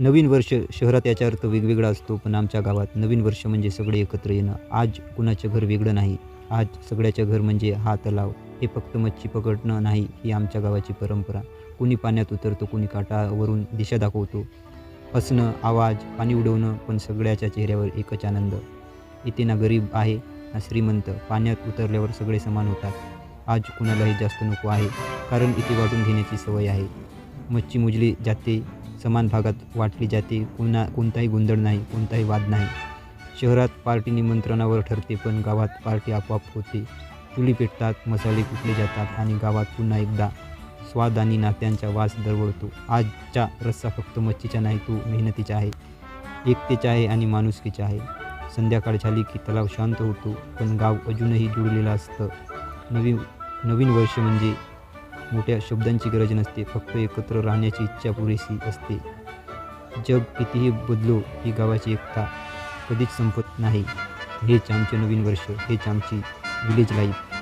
नवीन वर्ष शहरात याचा अर्थ वेगवेगळा असतो पण आमच्या गावात नवीन वर्ष म्हणजे सगळे एकत्र येणं. आज कुणाचं घर वेगळं नाही. आज सगळ्याचं घर म्हणजे हा तलाव. हे फक्त मच्छी पकडणं नाही ही आमच्या गावाची परंपरा. कुणी पाण्यात उतरतो कुणी काठावरून दिशा दाखवतो. हसणं आवाज पाणी उडवणं पण सगळ्याच्या चेहऱ्यावर एकच आनंद. इथे ना गरीब आहे ना श्रीमंत. पाण्यात उतरल्यावर सगळे समान होतात. आज कुणालाही जास्त नको आहे कारण इथे वाटून घेण्याची सवय आहे. मच्छी मुजली जाते समान भागात वाटली जाते. कुणा कोणताही गोंधळ नाही कोणताही वाद नाही. शहरात पार्टी निमंत्रणावर ठरते पण गावात पार्टी आपोआप होते. चुली पेटतात मसाले कुटले जातात आणि गावात पुन्हा एकदा स्वाद आणि नात्यांचा वास दरवळतो. आजचा रस्सा फक्त मच्छीचा नाही तो मेहनतीचा आहे. एकतेचा आहे आणि माणुसकीचा आहे. संध्याकाळ झाली की तलाव शांत होतो पण गाव अजूनही जुळलेलं असतं. नवीन नवीन वर्ष म्हणजे मोठ्या शब्दांची गरज नसते फक्त एकत्र राहण्याची इच्छा पुरेशी असते. जग कितीही बदलो ही गावाची एकता कधीच संपत नाही. हेच आमचे नवीन वर्ष हेच आमची विलेज लाईफ